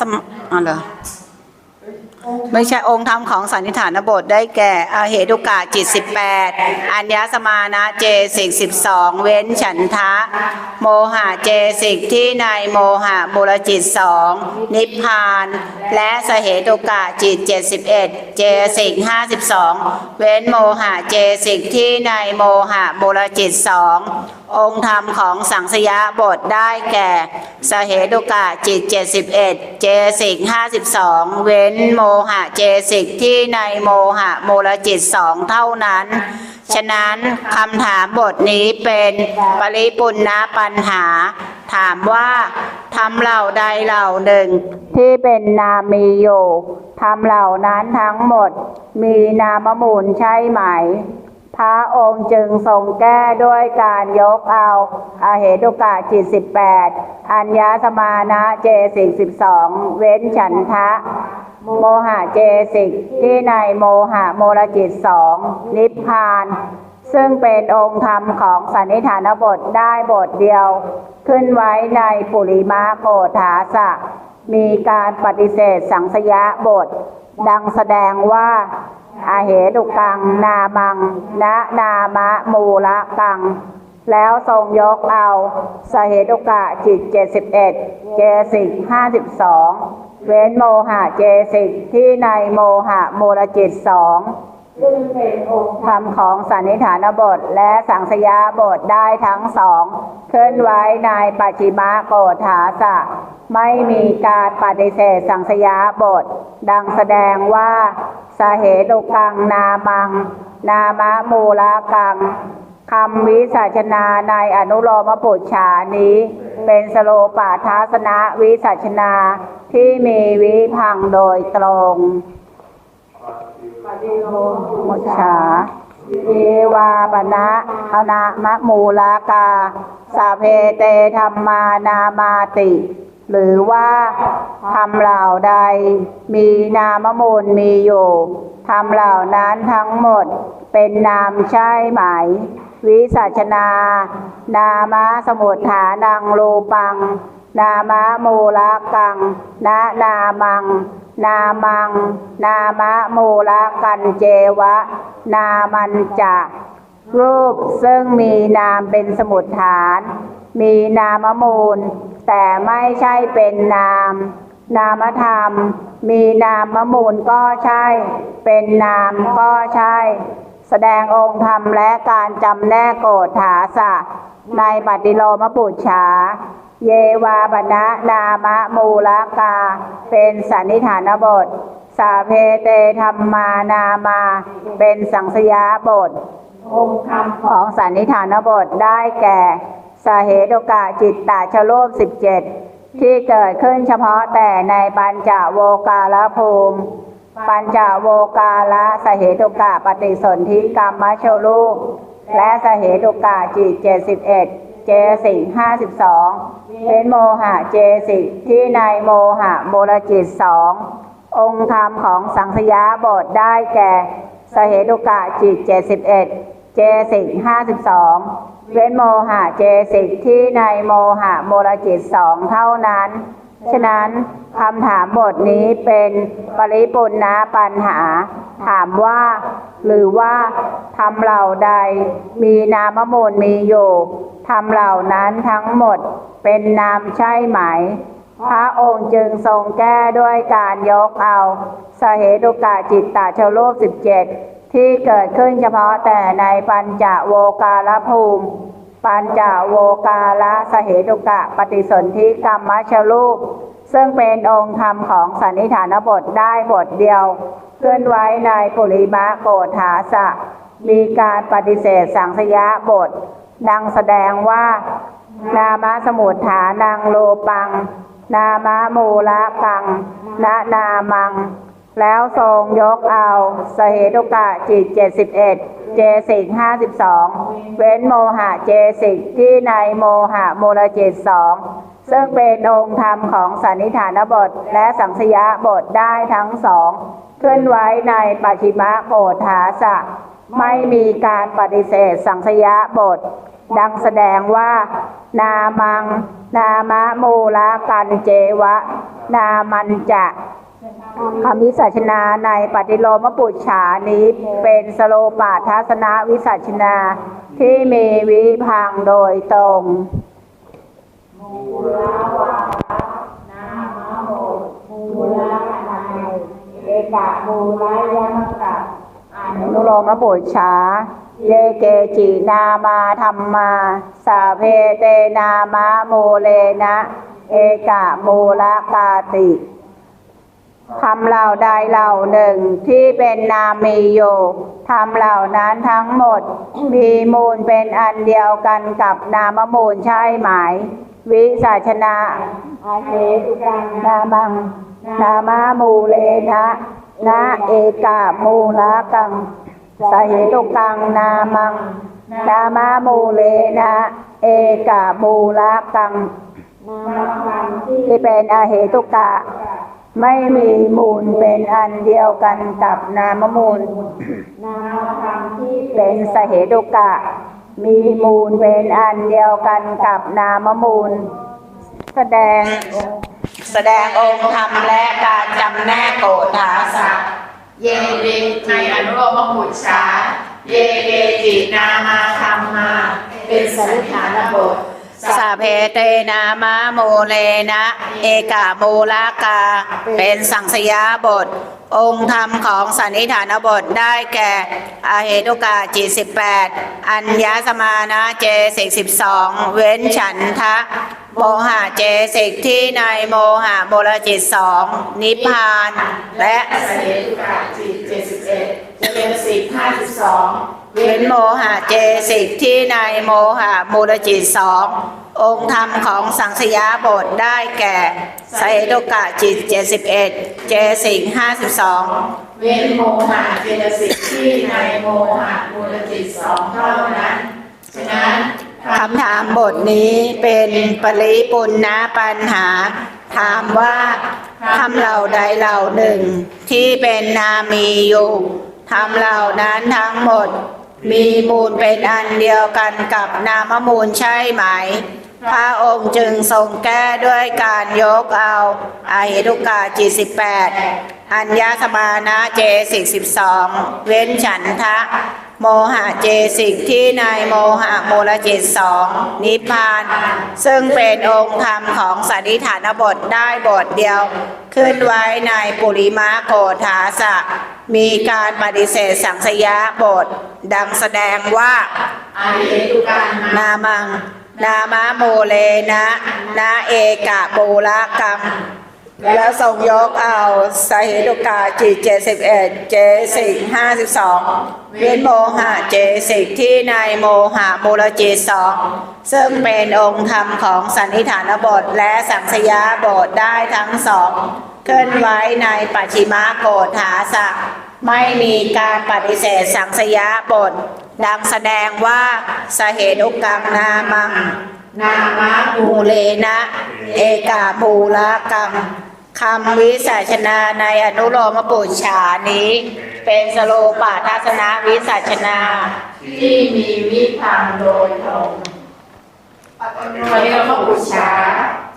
สมอ๋อเหรอไม่ใช่องค์ธรรมของสันนิฐานบทได้แก่อาเหตุกะจิต 18 อัญญสมานะเจสิก12 เว้นฉันทะ โมหะเจสิกที่ในโมหะบุรจิตสองนิพพาน และสเหตุกะจิต 71 เจสิก52 เว้นโมหะเจสิกที่ในโมหะบุรจิตสอง องค์ธรรมของสังสยาบทได้แก่ สเหตุกะจิต 71 เจสิก 52 เว้นโมหะเจสิกที่ในโมหะมูลจิตสองเท่านั้น ฉะนั้นคำถามบทนี้เป็นปริปุณณปัญหา ถามว่าทำเหล่าใดเหล่าหนึ่ง ที่เป็นนามมีอยู่ทำเหล่านั้นทั้งหมด มีนามมูลใช่ไหม พระองค์จึงทรงแก้ด้วยการยกเอาอาเหตุกะจิต18อัญญาสมานะเจสิก12เว้นฉันทะ โมหะเจสิกที่ในโมหะโมลจิตสองนิพพาน ซึ่งเป็นองค์ธรรมของสันนิฐานบทได้บทเดียว ขึ้นไว้ในปุริมาโกฐาสะ มีการปฏิเสธสังสยะบท ดังแสดงว่า อาเหตุกัง นามังนะนามะมูละกัง แล้วทรงยกเอาสเหตุกะจิตเจสิบเอ็ดเจสิก52เว้นโมหะเจสิกที่ในโมหะมูลจิตสอง ซึ่งเป็นองค์ธรรมของสันนิฐานบท และสังสยาบทได้ทั้งสองขึ้นไว้ในปัจฉิมโกฏฐาสะ ไม่มีการปฏิเสธสังสยาบท ดังแสดงว่าสาเหตุกังนามัง นามะมูลกังคำวิสัชนาในอนุโลมปุจฉานี้ เป็นสโลปาทาสนะวิสัชนาที่มีวิพังโดยตรง มุจฉาเอวาปนะอนามะมูลากาสาเพเตธรรมานามาติ หรือว่าทำเหล่าใด มีนามมูลมีอยู่ทำเหล่านั้นทั้งหมดเป็นนามใช่ไหม วิสัชนา นามะสมุทฐานังรูปัง นามะมูลกัง นะนามัง นามัง นามะมูลกันเจวะ นามันจะรูปซึ่งมีนามเป็นสมุดฐาน มีนามมูล แต่ไม่ใช่เป็นนาม นามธรรม มีนามมูลก็ใช่ เป็นนามก็ใช่ แสดงองค์ธรรมและการจำแนกโกฏฐาสะในปฏิโลมปุจฉา เยวาบนะนามะมูลกา เป็นสันนิฐานบท สาเพเตธรรมานามา เป็นสังสยาบท องค์ธรรมของสันนิฐานบทได้แก่สาเหตุกะจิตตาชโลมสิบเจ็ดที่เกิดขึ้นเฉพาะแต่ในปัญจโวกาลภูมิ ปัญจโวกาละสเหตุกะปฏิสนธิกรรมชลูกและสเหตุกะจิตเจ็ดสิบเอ็ด เจสิกห้าสิบสองเป็นโมหะเจสิกที่ในโมหะโมลจิตสององค์ธรรมของสังสยาบทได้แก่ สเหตุกะจิตเจสิบเอ็ดเจสิกห้าสิบสองเว้นโมหะเจสิกที่ในโมหะโมลจิตสองเท่านั้น ฉะนั้นคำถามบทนี้เป็นปริปุณณปัญหา ถามว่า หรือว่าทำเหล่าใด มีนามมูลมีอยู่ทำเหล่านั้นทั้งหมดเป็นนามใช่ไหม พระองค์จึงทรงแก้ด้วยการยกเอาสาเหตุกะจิตตาชโลกสิบเจ็ดที่เกิดขึ้นเฉพาะแต่ในปัญจโวกาลภูมิ ปัญจโวกาละสเหตุกะปฏิสนธิกรรมชลูกซึ่งเป็นองค์ธรรมของสันนิฐานบทได้บทเดียวเคลื่อนไว้ในปุริมะโกฏฐาสะ มีการปฏิเสธสังสยะบท ดังแสดงว่า นามะสมุทฐานังโลปัง นามะมูละกัง นะนามัง แล้วทรงยกเอาสเหตุกะจิต71เจสิก52เว้นโมหะเจสิกที่ในโมหะมูลจิตสองซึ่งเป็นองค์ธรรมของสันนิฐานบท และสังสยาบทได้ทั้งสองขึ้นไว้ในปัจฉิมโกฏาสะ ไม่มีการปฏิเสธสังสยาบท ดังแสดงว่า นามัง นามะมูลกันเจวะ นามันจะ คำวิสัชนาในปฏิโลมปุจฉานี้เป็นสโลปาทัศนวิสัชนาที่มีวิพังโดยตรงเอกะมูลายมกะอนุโลมปุจฉาเยเกจินามาธรรมาสาเพเตนามะโมเลนะ เอกะมูลกาติ คำเหล่าใดเหล่าหนึ่งที่เป็นนามมีอยู่ทำเหล่านั้นทั้งหมด มีมูลเป็นอันเดียวกันกับนามมูลใช่ไหม วิสัชนาอาเหตุกังนามัง นามามูเลนะนะเอกามูลกังสาเหตุกังนามัง นามามูเลนะ เอกามูลกังที่เป็นอาเหตุกะ ไม่มีมูลเป็นอันเดียวกันกับนามมูลเป็นสาเหตุกะ มีมูลเป็นอันเดียวกันกับนามมูล แสดง แสดงองค์ธรรมและการจำแนกโกฏาสะเยเกจิอนุโลมปุจฉาเยเกจินามาธรรมา เป็นสันนิฐานบท สาเพเตนามะโมเลนะ เอกามูลากา เป็นสังสยาบท องค์ธรรมของสันนิฐานบทได้แก่อาเหตุกาจิตสิบแปดอัญญาสมานะเจสิกสิบสองเว้นฉันทะโมหะเจสิกที่ในโมหะโมลจิตสองนิพพาน และสเหตุกาจิตเจ็ดสิบเอ็ดเป็นสิบห้าสิบสองเว้นโมหะเจสิกที่ในโมหะมูลจิตสอง องค์ธรรมของสังสยาบทได้แก่ไสโตกะจิต 71 เจสิก52 เว้นโมหะเจตสิกที่ในโมหะมูลจิตสองเท่านั้น ฉะนั้นคำถามบทนี้เป็นปริปุณณปัญหา ถามว่าทำเหล่าใดเหล่าหนึ่ง ที่เป็นนามีอยู่ทำเหล่านั้นทั้งหมด มีมูลเป็นอันเดียวกันกับนามมูลใช่ไหม พระองค์จึงทรงแก้ด้วยการยกเอาอาเหตุกาจิตสิบแปดอัญญาสมานะเจสิกสิบสองเว้นฉันทะ โมหะเจสิกที่ในโมหะมูลจิตสองนิพพาน ซึ่งเป็นองค์ธรรมของสันนิฐานบทได้บทเดียว ขึ้นไว้ในปุริมาโกฏาสะ มีการปฏิเสธสังสยาบท ดังแสดงว่าอเตุการมานามัง นามะโมเลนะ นาเอกะปูละกัง แล้วทรงยกเอาสาเหตุกาจิตเจสิบเอ็ดเจสิกห้าสิบสองเว้นโมหะเจสิกที่ในโมหะมูลจิตสองซึ่งเป็นองค์ธรรมของสันนิฐานบทและสังสยาบทได้ทั้งสองขึ้นไว้ในปัจฉิมาโกฏาสะไม่มีการปฏิเสธสังสยาบท ดังแสดงว่าสาเหตุกังนามัง นามะมูเลนะ เอกาภูละกัง คำวิสัชนาในอนุโลมปุจฉานี้ เป็นสโลปาทัศนวิสัชนา ที่มีวิพังโดยตรงเทวปุจฉา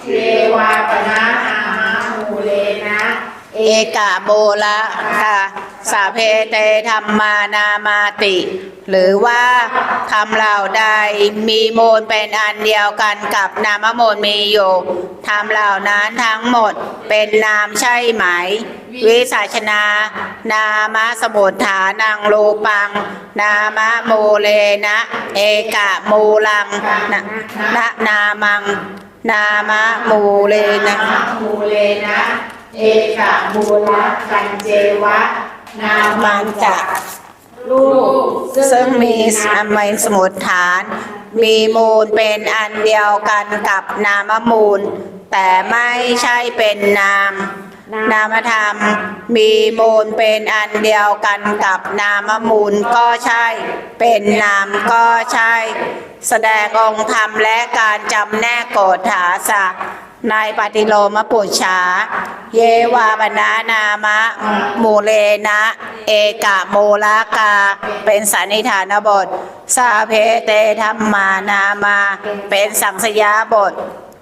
เทวาปนะอาหามูเลนะ เอกาโบละค่ะสาเพเตธรรมานามาติ หรือว่าคำเหล่าใดมีมูลเป็นอันเดียวกันกับนามมูลมีอยู่ทำเหล่านั้นทั้งหมดเป็นนามใช่ไหม วิสัชนา นามะสมุทฐานังรูปัง นามะโมเลนะ เอกะมูลังนะนะนามัง นามะมูเลนะ เอกะมูลกันเจวะ นามัมันจะลูกซึ่งมีสมัยสมุทฐาน มีมูลเป็นอันเดียวกันกับนามมูล แต่ไม่ใช่เป็นนาม นามธรรม มีมูลเป็นอันเดียวกันกับนามมูลก็ใช่ เป็นนามก็ใช่ แสดงองค์ธรรมและการจำแนกโกฏาสะ ในปฏิโลมปุจฉาเยวาบนานามะ มูเลนะ เอกะโมลากา เป็นสันนิฐานบท สาเพเตธรรมานามา เป็นสังสยาบท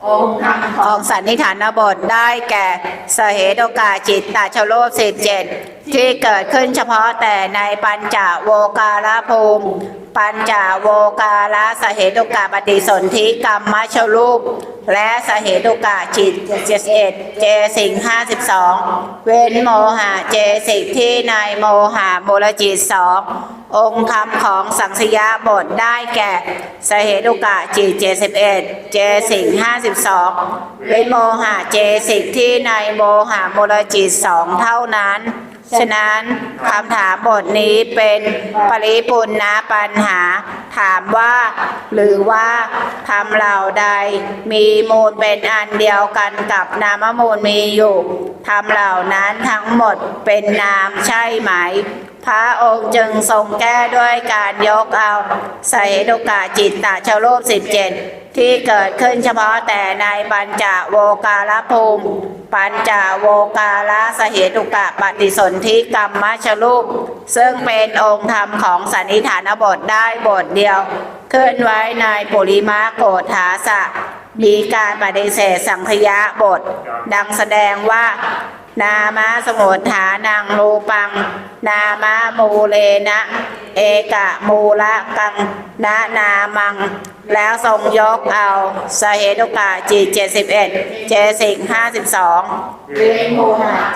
องค์ธรรมของสันนิฐานบทได้แก่สเหตุโอกาสจิตตาชโลกสิบเจ็ดที่เกิดขึ้นเฉพาะแต่ในปัญจโวการภูมิ ปัญจโวการะสเหตุกาปฏิสนธิกรรมมชรูป และสเหตุกาจิตเจ็ดเอ็ดเจสิงห้าสิบสองเว้นโมหะเจสิกที่ในโมหะโมลจิตสององค์ธรรมของสังสยาบทได้แก่สเหตุกาจิตเจสิบเอ็ดเจสิงห้าสิบสองเว้นโมหะเจสิกที่ในโมหะโมลจิตสองเท่านั้น ฉะนั้นคำถามบทนี้เป็นปริปุณณปัญหา ถามว่า หรือว่าทำเหล่าใด มีมูลเป็นอันเดียวกันกับนามมูลมีอยู่ทำเหล่านั้นทั้งหมดเป็นนามใช่ไหมพระองค์จึงทรงแก้ด้วยการยกเอาสเหตุกาจิตตชโลกสิบเจ็ดที่เกิดขึ้นเฉพาะแต่ในปัญจโวการภูมิ ปัญจโวการะสเหตุกะปฏิสนธิกรรมมชลูกซึ่งเป็นองค์ธรรมของสันนิฐานบทได้บทเดียวขึ้นไว้ในปุริมาโกฏฐาสะมีการปฏิเสธสังคยะบท ดังแสดงว่า นามาสมุทฐานังรูปัง นามามูเลนะ เอกะมูละกังนะนามัง แล้วทรงยกเอาสเหตุกาจิตเจ็ดสิบเอ็ดเจสิกห้าสิบสอง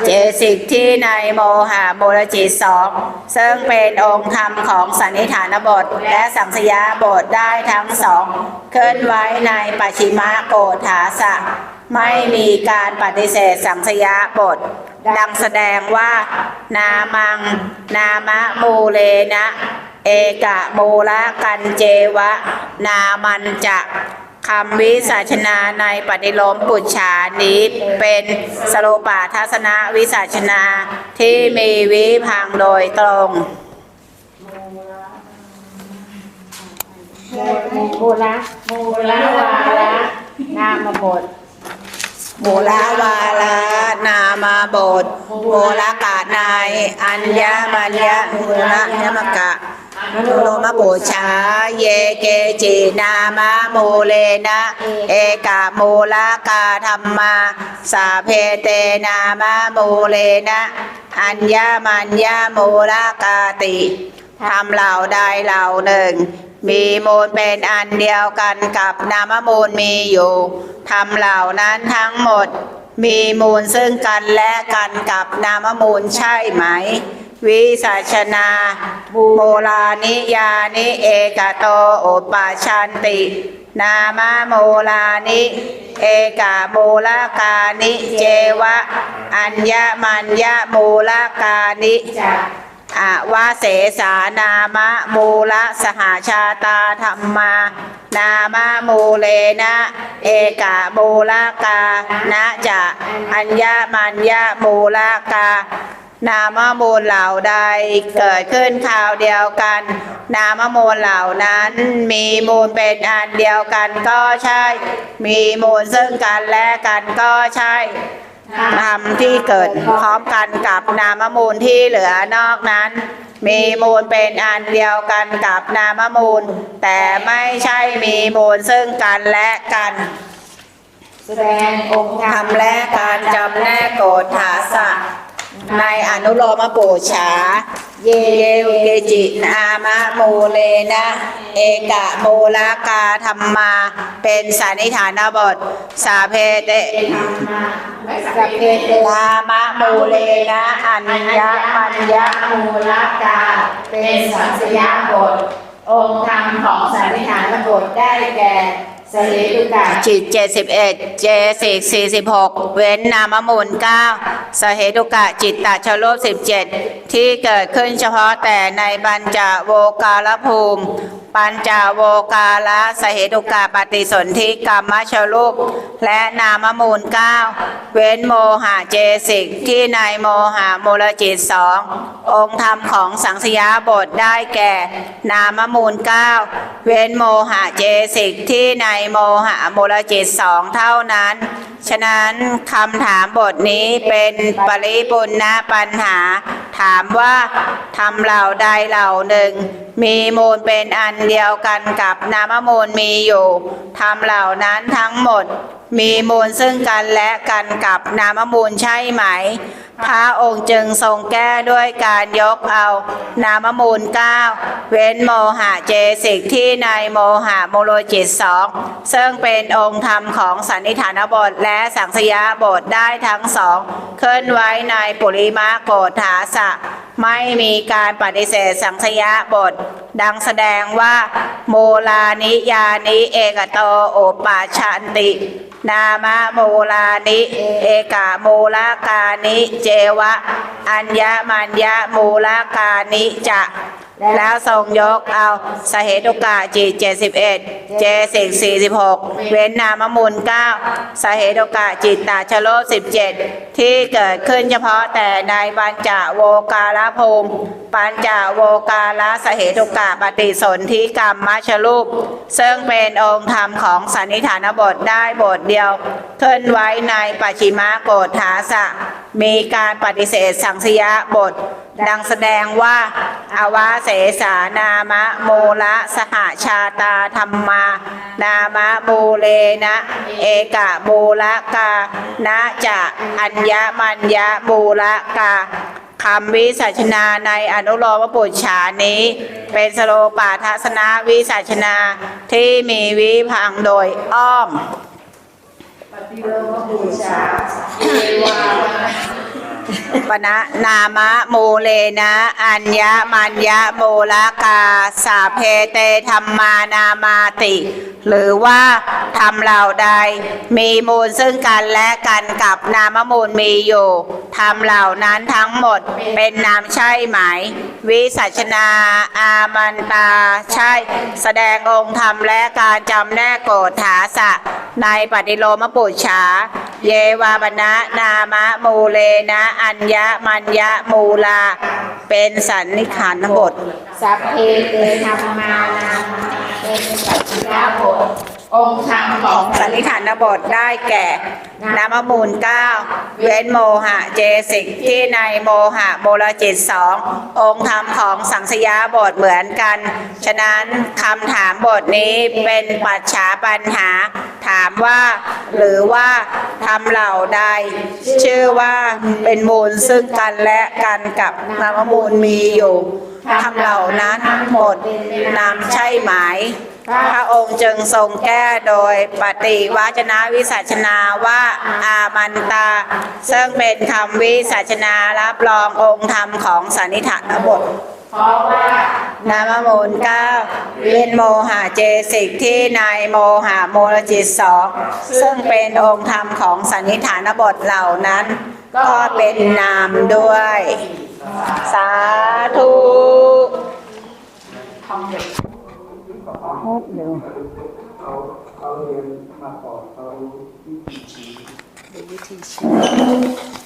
เจสิกที่ในโมหะโมลจิตสองซึ่งเป็นองค์ธรรมของสันนิฐานบท และสังสยาบทได้ทั้งสองขึ้นไว้ในปัจฉิมโกฏฐาสะ ไม่มีการปฏิเสธสังสยาบท ดังแสดงว่า นามัง นามะมูเลนะ เอกะมูละกันเจวะ นามันจะคำวิสัชนาในปฏิโลมปุจฉานี้เป็นสโลปาทัศนวิสัชนาที่มีวิพังโดยตรงโมละโมละวาละนามบท โมลาวาลานามาบทโมลากาในาย อัญญมัญญะมุระยมกะมโนมปูชา เยเกจินามะโมเลนะ เอกะโมลากาธรรมา สาเพเตนามะโมเลนะ อัญญามัญญะโมลากาติทำเหล่าใดเหล่าหนึ่ง มีมูลเป็นอันเดียวกันกับนามมูลมีอยู่ทำเหล่านั้นทั้งหมด มีมูลซึ่งกันและกันกับนามมูลใช่ไหม วิสัชนาโมลานิยานิเอกโตโอปาชันติ นามโมลานิเอกาโมลากานิเจวะ อัญญมัญญโมลากานิจาก อาวาเสสานามะมูลสหาชาตาธรรมา นามะมูเลนะ เอกะมูลากานะจะอัญญามัญญมูลากานามมูลเหล่าใดเกิดขึ้นคราวเดียวกัน นามมูลเหล่านั้น มีมูลเป็นอันเดียวกันก็ใช่ มีมูลซึ่งกันและกันก็ใช่ ธรรมที่เกิดพร้อมกันกับนามมูลที่เหลือนอกนั้น มีมูลเป็นอันเดียวกันกับนามมูล แต่ไม่ใช่มีมูลซึ่งกันและกันแสดงองค์ธรรมทำและการจำแนกโกฏฐาสะในอนุโลมปูชา เยเยวิเกจินามะโมเลนะ เอกะโมลากาธรรมา เป็นสันนิฐานบท สาเพเตสัสัพพเพเตนามะโมเลนะอัญญมัญญมูลกา เป็นสังสยาบท องค์ธรรมของสันนิฐานบทได้แก่ สเหตุกะจิตเจ็ดสิบเอ็ดเจสิกสี่สิบหกเว้นนามมูลเก้าสเหตุกะจิตตชโลบสิบเจ็ดที่เกิดขึ้นเฉพาะแต่ในบัญจโวการภูมิ ปัญจโวกาละสเหตุกะปฏิสนธิกรรมชรูป และนามมูลเก้าเว้นโมหะเจสิกที่ในโมหะมูลจิตสององค์ธรรมของสังสยาบทได้แก่ นามมูลเก้าเว้นโมหะเจสิกที่ในโมหะมูลจิตสองเท่านั้น ฉะนั้นคำถามบทนี้เป็นปริปุณณปัญหาถามว่าทำเหล่าใดเหล่าหนึ่ง มีมูลเป็นอันเดียวกันกับนามมูลมีอยู่ทำเหล่านั้นทั้งหมด มีมูลซึ่งกันและกันกับนามมูลใช่ไหม พระองค์จึงทรงแก้ด้วยการยกเอา นามมูลเก้าเว้นโมหะเจสิกที่ในโมหะโมโลจิตสองซึ่งเป็นองค์ธรรมของสันนิฐานบทและสังสยาบทได้ทั้งสองขึ้นไว้ในปุริมาโกฏฐาสะไม่มีการปฏิเสธสังสยาบท ดังแสดงว่า โมลานิยานิเอกโตโอปาชันติ นามะโมลานิ เอกาโมลากานิเจวะ อัญญมัญญโมลากานิจะแล้วทรงยกเอาสเหตุกะจิต71 เจสิก46 เว้นนามมูล9สเหตุกะจิตตาชโล17 ที่เกิดขึ้นเฉพาะแต่ในปัญจโวการภูมิ ปัญจโวการสเหตุกะปฏิสนธิกรรมมัชรูป ซึ่งเป็นองค์ธรรมของสันนิฐานบทได้บทเดียว ขึ้นไว้ในปัจฉิมโกฏฐาสะ มีการปฏิเสธสังสยบท ดังแสดงว่า อาวาเสสานามะโมละสหชาตาธรรมา นามะโมเลนะ เอกะโมละกานะจะอัญญมัญญะโมละกาคำวิสัชนาในอนุโลมปุจฉานี้ เป็นสโลปาทัศนวิสัชนาที่มีวิพังโดยอ้อม ปฏิโลมบูชาเทวา ปณะนามะโมเลนะ อัญญมัญญะโมลกาสาเพเตธรรมานามาติ หรือว่าทำเหล่าใด มีมูลซึ่งกันและกันกับนามมูลมีอยู่ทำเหล่านั้นทั้งหมดเป็นนามใช่ไหม วิสัชนา อามันตา ใช่ แสดงองค์ธรรมและการจำแนกโกฏฐาสะ ในปฏิโลมปุจฉา เยวาบนะนามะมูเลนะอัญญมัญญมูลา เป็นสันนิขานบท สัพเพเตธรรมานังเป็นสัจจิยาบท องค์ธรรมของสันนิฐานบทได้แก่นามมูลเก้าเว้นโมหะเจสิกที่ในโมหะโมลจิตสององค์ธรรมของสังสยาบทเหมือนกัน ฉะนั้นคำถามบทนี้เป็นปัจฉาปัญหา ถามว่า หรือว่าทำเหล่าใด ชื่อว่าเป็นมูลซึ่งกันและกันกับนามมูลมีอยู่ ทำเหล่านั้นหมดนำใช่ไหม พระองค์จึงทรงแก้โดยปฏิวาจนาวิสัชนาว่าอามันตา ซึ่งเป็นคำวิสัชนารับรององค์ธรรมของสันนิฐานบทเพราะว่านามมูลเก้าเว้นโมหะเจสิกที่ในโมหะโมลจิตสองซึ่งเป็นองค์ธรรมของสันนิฐานบทเหล่านั้น ก็เป็นนามด้วย สาธุทองเด็กเร็วเอาเอาเรียนมาก่อนเอาวิธีชี้วิธีชี้